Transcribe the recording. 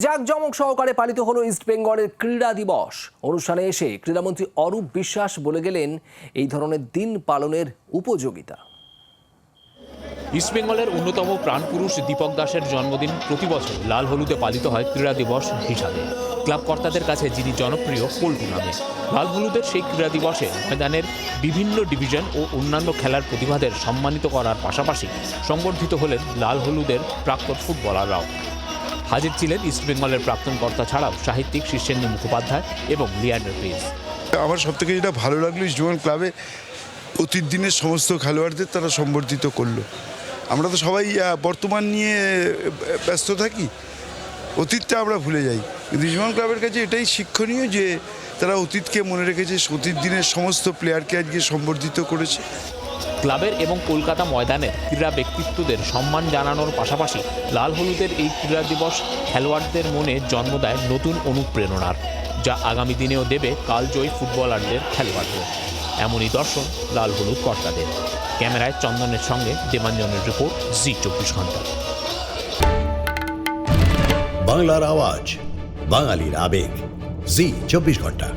জাঁকজমক সহকারে পালিত হলো ইস্ট বেঙ্গলের ক্রীড়া দিবস। অনুষ্ঠানে এসে ক্রীড়ামন্ত্রী অরূপ বিশ্বাস বলে গেলেন, এই ধরনের দিন পালনের উপযোগিতা। ইস্টবেঙ্গলের অন্যতম প্রাণপুরুষ দীপক দাসের জন্মদিন প্রতি বছর লাল হলুদে পালিত হয় ক্রীড়া দিবস হিসাবে। ক্লাব কর্তাদের কাছে যিনি জনপ্রিয়, পল্টু নামে। লাল হলুদের সেই ক্রীড়া দিবসে ময়দানের বিভিন্ন ডিভিশন ও অন্যান্য খেলার প্রতিভাদের সম্মানিত করার পাশাপাশি সংবর্ধিত হলেন লাল হলুদের প্রাক্তন ফুটবলাররাও। হাজির ছিলেন ইস্টবেঙ্গলের প্রাক্তন কর্তা ছাড়াও সাহিত্যিক শীর্ষেন্দু মুখোপাধ্যায় এবং লিয়ান্ডার প্রিন্স। আমার সব থেকে যেটা ভালো লাগল ইস্টবেঙ্গল ক্লাবে, অতীত দিনের সমস্ত খেলোয়াড়দের তারা সম্বর্ধিত করল। আমরা তো সবাই বর্তমান নিয়ে ব্যস্ত থাকি, অতীতটা আমরা ভুলে যাই। কিন্তু ইস্টবেঙ্গল ক্লাবের কাছে এটাই শিক্ষণীয় যে, তারা অতীতকে মনে রেখেছে, অতীত দিনের সমস্ত প্লেয়ারকে আজকে সম্বর্ধিত করেছে। ক্লাবের এবং কলকাতা ময়দানে ক্রীড়া ব্যক্তিত্বদের সম্মান জানানোর পাশাপাশি লাল হলুদের এই ক্রীড়া দিবস খেলোয়াড়দের মনে জন্ম দেয় নতুন অনুপ্রেরণার, যা আগামী দিনেও দেবে কালজয়ী ফুটবলারদের খেলোয়াড়দের। এমনই দর্শন লাল হলুদ কর্তাদের। ক্যামেরায় চন্দনের সঙ্গে দেবাঞ্জনের রিপোর্ট, জি চব্বিশ ঘণ্টা। বাংলার আওয়াজ, বাঙালির আবেগ, জি চব্বিশ ঘণ্টা।